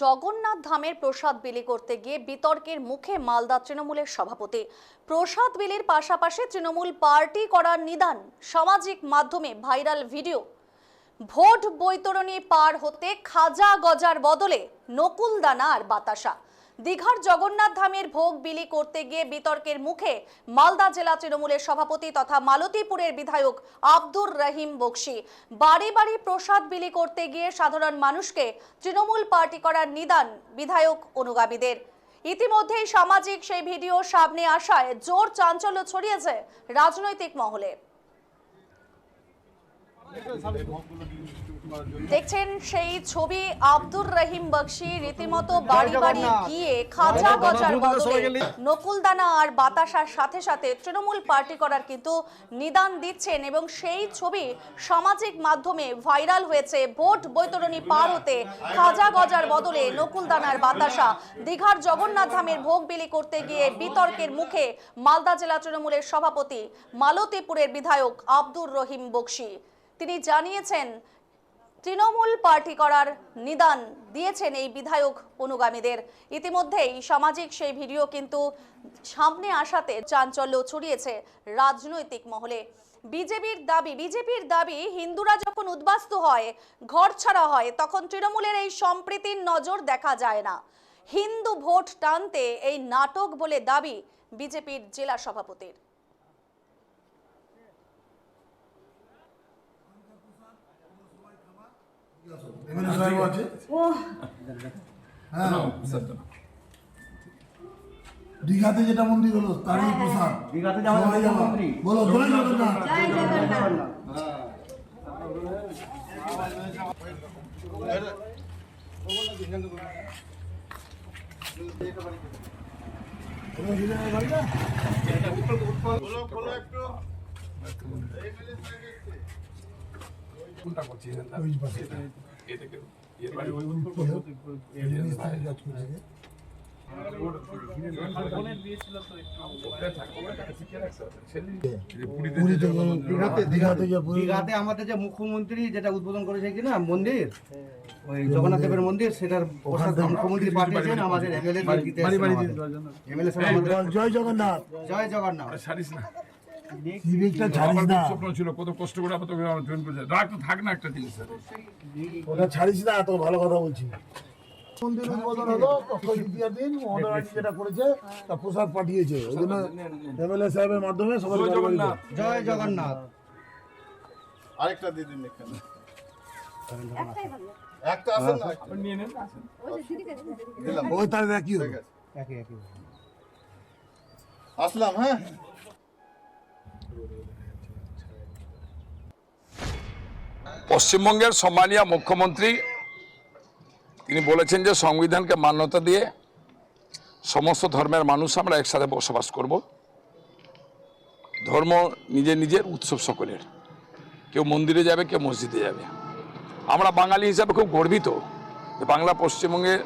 জগন্নাথ ধামের প্রসাদ বিলি করতে গিয়ে বিতর্কের মুখে মালদা তৃণমূলের সভাপতি। প্রসাদ বিলির পাশাপাশি তৃণমূল পার্টি করার নিদান সামাজিক মাধ্যমে ভাইরাল ভিডিও। ভোট বৈতরণী পার হতে খাজা গজার বদলে নকুলদানা আর বাতাসা। দীঘার জগন্নাথ ধামের ভোগ বিলি করতে গিয়ে বিতর্কের মুখে মালদা জেলা তৃণমূলের সভাপতি তথা মালতীপুরের বিধায়ক আব্দুর রহিম বক্সি। বাড়ি বাড়ি প্রসাদ বিলি করতে গিয়ে সাধারণ মানুষকে তৃণমূল পার্টি করার নিদান বিধায়ক অনুগামীদের। ইতিমধ্যেই সামাজিক সেই ভিডিও সামনে আসায় জোর চাঞ্চল্য ছড়িয়েছে রাজনৈতিক মহলে। দেখছেন সেই ছবি আব্দুর রহিম বক্সি রীতিমতো বাড়ি বাড়ি গিয়ে খাজা গজার বদলে নকুলদানা আর বাতাসার সাথে সাথে তৃণমূল পার্টি করার কিন্তু নিদান দিচ্ছেন এবং সেই ছবি সামাজিক মাধ্যমে ভাইরাল হয়েছে। ভোট বৈতরণী পার হতে খাজা গজার বদলে নকুলদানার বাতাসা। দীঘার জগন্নাথ ধামের ভোগ বিলি করতে গিয়ে বিতর্কের মুখে মালদা জেলা তৃণমূলের সভাপতি মালতীপুরের বিধায়ক আব্দুর রহিম বক্সি। তিনি জানিয়েছেন তৃণমূল পার্টি করার নিদান দিয়েছেন এই বিধায়ক অনুগামীদের। ইতিমধ্যেই সামাজিক সেই ভিডিও কিন্তু সামনে আসাতে চাঞ্চল্য ছড়িয়েছে রাজনৈতিক মহলে। বিজেপির দাবি বিজেপির দাবি, হিন্দুরা যখন উদ্বাস্তু হয়, ঘর ছাড়া হয়, তখন তৃণমূলের এই সম্প্রীতির নজর দেখা যায় না। হিন্দু ভোট টানতে এই নাটক বলে দাবি বিজেপির জেলা সভাপতির। এমএলএ সাহেব আছে? হ্যাঁ। দীঘাতে যেটা মন্দির হলো তারই প্রসাদ। দীঘাতে যে আমাদের সবাই যাব। মুখ্যমন্ত্রী। বলো জয় জগন্নাথ। তোমরা ওই পাশে। দীঘাতে আমাদের যে মুখ্যমন্ত্রী যেটা উদ্বোধন করেছে কি না মন্দির ওই জগন্নাথ দেবের মন্দির সেটার মুখ্যমন্ত্রী পাঠিয়েছেন আমাদের এমএলএ এমএলএ জয় জগন্নাথ জয় জগন্নাথ সিভিকটা ছাড়িস না। স্বপ্ন ছিল কত কষ্ট করে আমার জয়েন করেছে রাগ তো থাক না একটা জিনিস। স্যার ওটা ছাড়িস না তোকে ভালো কথা বলছি। মন্দির উদ্বোধন হলো অক্ষয় তৃতীয়ার দিন মহোদয় যেটা করেছে তা প্রসাদ পাঠিয়েছে। ওই জন্য এমএলএ সাহেবের মাধ্যমে সবাই জয় জগন্নাথ। জয় জগন্নাথ। আরেকটা দিয়ে দিন এখানে। একটা আছে না? আপনি নিয়ে নেন। আসেন। ওই তাহলে একই একই। আসলাম হ্যাঁ। পশ্চিমবঙ্গের সম্মানীয় মুখ্যমন্ত্রী, তিনি বলেছেন যে সংবিধানকে মান্যতা দিয়ে সমস্ত ধর্মের মানুষ আমরা একসাথে বসবাস করব। ধর্ম নিজের নিজের উৎসব সকলের। কেউ মন্দিরে যাবে, কেউ মসজিদে যাবে। আমরা বাঙালি হিসাবে খুব গর্বিত যে বাংলা পশ্চিমবঙ্গের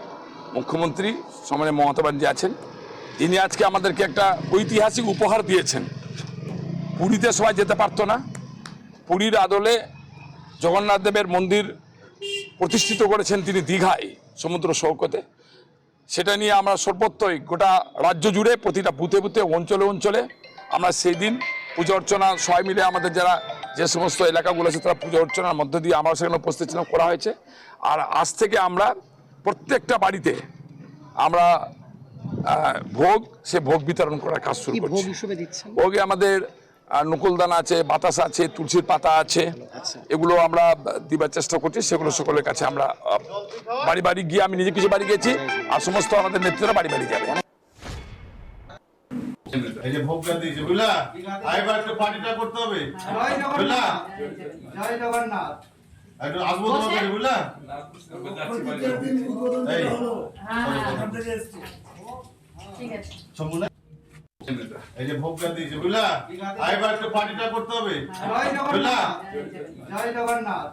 মুখ্যমন্ত্রী সম্মানে মমতা ব্যানার্জি আছেন। তিনি আজকে আমাদেরকে একটা ঐতিহাসিক উপহার দিয়েছেন। পুরীতে সবাই যেতে পারতো না। পুরীর আদলে জগন্নাথ দেবের মন্দির প্রতিষ্ঠিত করেছেন তিনি দীঘায় সমুদ্র সৈকতে। সেটা নিয়ে আমরা সর্বত্রই গোটা রাজ্য জুড়ে প্রতিটা বুথে বুথে অঞ্চলে অঞ্চলে আমরা সেই দিন পুজো অর্চনা সবাই মিলে আমাদের যারা যে সমস্ত এলাকাগুলো আছে তারা পুজো অর্চনার মধ্য দিয়ে আমরা সেখানে উপস্থিত ছিলাম করা হয়েছে। আর আজ থেকে আমরা প্রত্যেকটা বাড়িতে আমরা ভোগ সে ভোগ বিতরণ করার কাজ শুরু করছি। ভোগে আমাদের নকুলদানা আছে বাতাস আছে তুলসীর পাতা আছে এগুলো আমরা দিবার চেষ্টা করছি সেগুলো সকলের কাছে আমরা বাড়ি বাড়ি গিয়ে আমি নিজে কিছু বাড়ি গেছি আর সমস্ত আমাদের নেতৃত্বরা বাড়ি বাড়ি যাবে। এই যে ভোগটা দিয়েছে বুঝলা? আইবার একটু পার্টিটা করতে হবে। জয় জগন্নাথ। জয় জগন্নাথ। একটু আসব তোমার বুঝলা? অক্ষয় তৃতীয়ার দিন উদ্বোধন এই। যেটা হলো এই যে ভোগটা দিয়েছে বুঝলা? আইবার একটু পার্টিটা করতে হবে। বুঝলা? জয় জগন্নাথ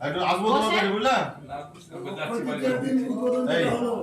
একটু আসব বুঝলা? উদ্বোধন এই। যেটা হলো।